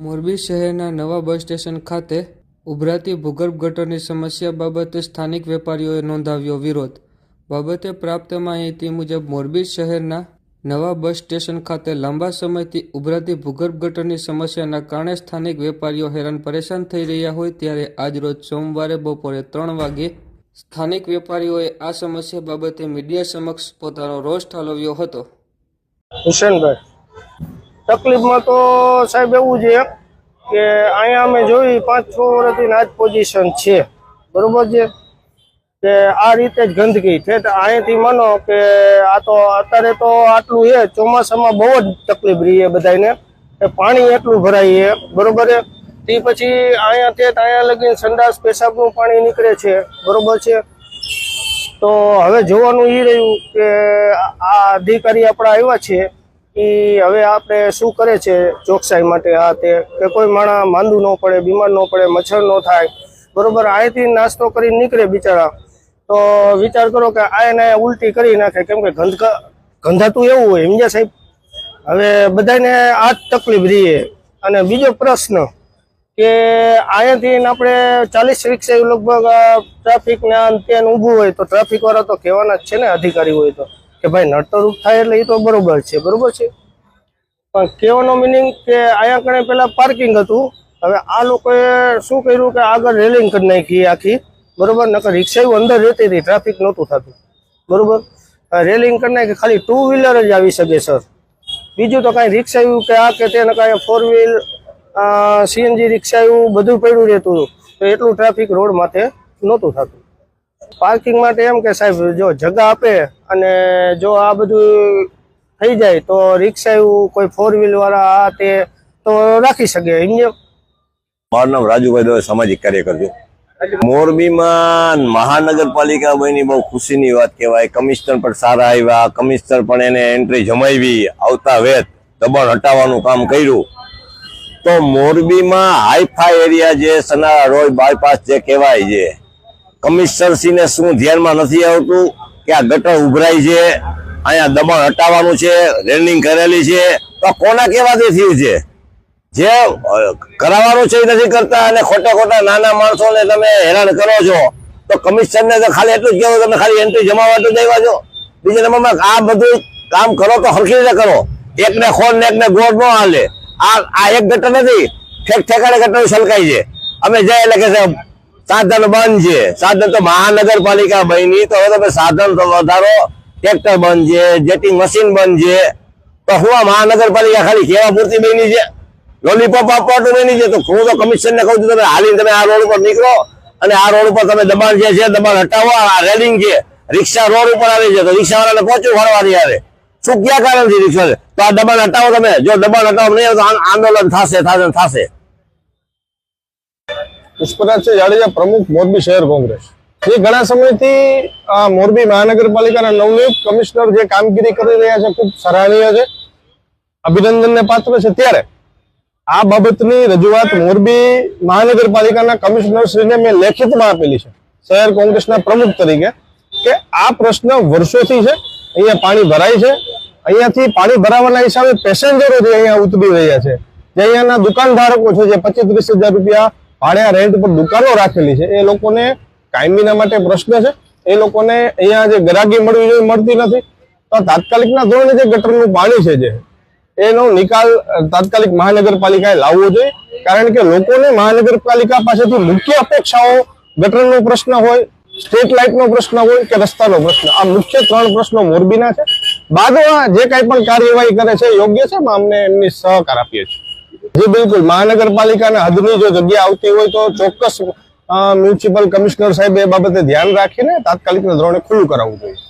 મોરબી શહેરના નવા bus station ખાતે ઉભરાતી ભૂગર્ભ ગટરની સમસ્યા બાબતે સ્થાનિક વેપારીઓએ નોંધાવ્યો વિરોધ. બાબતે પ્રાપ્ત માહિતી મુજબ મોરબી શહેરના નવા બસ સ્ટેશન ખાતે લાંબા સમયથી ઉભરાતી ભૂગર્ભ ગટરની સમસ્યાના કારણે સ્થાનિક વેપારીઓ હેરાન પરેશાન થઈ રહ્યા હોય ત્યારે આજરોજ સોમવારે બપોરે ત્રણ વાગે સ્થાનિક વેપારીઓએ આ સમસ્યા બાબતે મીડિયા સમક્ષ પોતાનો રોષ ઠાલવ્યો હતો. હુસેનભાઈ. તકલીફમાં તો સાહેબ એવું છે કે અહીંયા અમે જોઈ પાંચ છ વર્ષથી આજ પોઝિશન છે. બરોબર છે? કે આ રીતે જ ગંદકી. છે અહીંયાથી માનો કે આ તો અત્યારે તો આટલું છે, ચોમાસામાં બહુ જ તકલીફ રહી બધાને કે પાણી એટલું ભરાય છે. બરોબર છે? તે પછી અહીંયા તે અહીંયા લગીને સંડાસ પેશાબનું પાણી નીકળે છે. બરોબર છે? તો હવે જોવાનું એ રહ્યું કે આ અધિકારી આપણા આવ્યા છે. એ હવે આપણે શું કરે છે ચોકસાઈ માટે? આ તે કે કોઈ માણસ માંદું ન પડે, બીમાર ન પડે, મચ્છર ન થાય. બરોબર અહીંથી નાસ્તો કરીને નીકળે બિચારા. તો વિચાર કરો કે આ એને ઉલટી કરી નાખે. કેમ કે ગંધકા ગંધાતું એવું હોય સમજ્યા સાહેબ? હવે બધાને આ જ તકલીફ રહીએ. અને બીજો પ્રશ્ન કે અહીંયાથી આપણે ચાલીસ રિક્ષા લગભગ ટ્રાફિક ને ઊભું હોય તો ટ્રાફિક વાળા તો કહેવાના જ છે ને, અધિકારી હોય તો. કે ભાઈ નડતરૂપ થાય એટલે એ તો બરોબર છે બરોબર છે? પણ કહેવાનો મિનિંગ કે અહીંયા કણે પેલા પાર્કિંગ હતું, હવે આ લોકોએ શું કર્યું કે આગળ રેલિંગ કરી નાખી આખી, બરોબર? નકર રિક્ષા અંદર રહેતી હતી ટ્રાફિક નહોતું થતું, બરોબર? રેલિંગ કરી નાખી, ખાલી ટુ વ્હીલર જ આવી શકે સર બીજું તો કાંઈ રિક્ષા આવ્યું કે આ કે તેને કાંઈ ફોર વ્હીલ સીએનજી રિક્ષા એવું બધું પડ્યું રહેતું, તો એટલું ટ્રાફિક રોડ માથે નહોતું થતું. પાર્કિંગ માટે એમ કે સાહેબ, જો જગા આપે અને જો આ બધું થઈ જાય, તો રિક્ષા એવું કોઈ ફોર વ્હીલ વાળા આ તે, તો રાખી શકે. સમજ્યો મારું નામ રાજુભાઈ દવે, સામાજિક કાર્યકર છું. મોરબીમાં મહાનગરપાલિકા બની, બહુ ખુશીની વાત કહેવાય. કમિશનર પણ સારા આવ્યા, કમિશનર પણ એને એન્ટ્રી જમાવી, આવતા વેત, દબાણ હટાવવાનું કામ કર્યું. તો મોરબીમાં હાઈફાઈ એરિયા જે સનારા રોડ બાયપાસ જે કહેવાય છે કમિશનરશ્રીને શું ધ્યાનમાં નથી આવતું કે આ ગટર ઉભરાય છે, અહીંયા દબાણ હટાવવાનું છે રેલિંગ કરેલી છે, તો કોના કહેવાથી થયું છે? જે કરાવવાનું છે એ નથી કરતા અને ખોટા ખોટા નાના માણસોને તમે હેરાન કરો છો, તો કમિશનરને તો ખાલી એટલું જ કહેવું તમે ખાલી એન્ટ્રી જમાવા તો દેવા છો. બીજા નંબરમાં આ બધું કામ કરો તો હરખી રીતે કરો. એકને ખોડ ને એકને ગોળ ન હાલે. આ આ એક ગટર નથી, ઠેક ઠેકાણે ગટર છલકાય છે. અમે જાય એટલે કે સાહેબ સાધન બંધ છે. સાધન તો મહાનગરપાલિકા બની તો હવે તમે સાધન તો વધારો, ટ્રેક્ટર બંધ છે, જેટિંગ મશીન બંધ છે. તો હું આ મહાનગરપાલિકા ખાલી કેવા પૂરતી બની છે? લોલીપોપ આપવાનું બની છે? તો હું તો કમિશન ને કહું છું, તમે હાલીને તમે આ રોડ ઉપર નીકળો અને આ રોડ ઉપર તમે દબાણ જે છે, દબાણ હટાવો, આ રેલિંગ છે. રિક્ષા રોડ ઉપર આવી છે, તો રિક્ષાવાળાને પહોંચવું ફરવાની આવે. શું ક્યાં કારણથી રિક્ષા તો આ દબાણ હટાવો તમે. જો દબાણ હટાવો, નહીં તો આંદોલન થશે થશે થશે. પુષ્પરાજસિંહ જાડેજા પ્રમુખ મોરબી શહેર કોંગ્રેસ. જે ઘણા સમયથી આ મોરબી મહાનગરપાલિકાના નવનિયુક્ત કમિશનર જે કામગીરી કરી રહ્યા છે, ખૂબ સરાહનીય છે, અભિનંદનને પાત્ર છે. ત્યારે આ બાબતની રજૂઆત મોરબી મહાનગરપાલિકાના કમિશનરશ્રીને મેં લેખિતમાં આપેલી છે, શહેર કોંગ્રેસના પ્રમુખ તરીકે, કે આ પ્રશ્ન વર્ષોથી છે, અહીંયા પાણી ભરાય છે, અહીંયાથી પાણી ભરાવાના હિસાબે પેસેન્જરો જે અહીંયા ઉતરી રહ્યા છે, જે અહીંયાના દુકાનધારકો છે, જે પચીસ ત્રીસ હજાર રૂપિયા ભાડે રેન્ટ પર દુકાનો રાખેલી છે. એ લોકોને કાયમીના માટે પ્રશ્ન છે. એ લોકોને અહીંયા જે ગરાગી મળવી જોઈએ મળતી નથી. તો તાત્કાલિકના ધોરણે જે ગટરનું પાણી છે જે, એનો નિકાલ તાત્કાલિક મહાનગરપાલિકાએ લાવવો જોઈએ. કારણ કે લોકોને મહાનગરપાલિકા પાસેથી મુખ્ય અપેક્ષાઓ ગટરનો પ્રશ્ન હોય, સ્ટ્રીટ લાઇટનો પ્રશ્ન હોય કે રસ્તાનો પ્રશ્ન. આ મુખ્ય ત્રણ પ્રશ્નો મોરબીના છે. બાદમાં જે કાંઈ પણ કાર્યવાહી કરે છે યોગ્ય છે? અમને એમની સહકાર આપીએ છીએ. જી, બિલકુલ. મહાનગરપાલિકાના હદની જો જગ્યા આવતી હોય તો ચોક્કસ મ્યુનિસિપલ કમિશનર સાહેબ એ બાબતે ધ્યાન રાખીને તાત્કાલિક ધોરણે ખુલ્લું કરાવવું જોઈએ.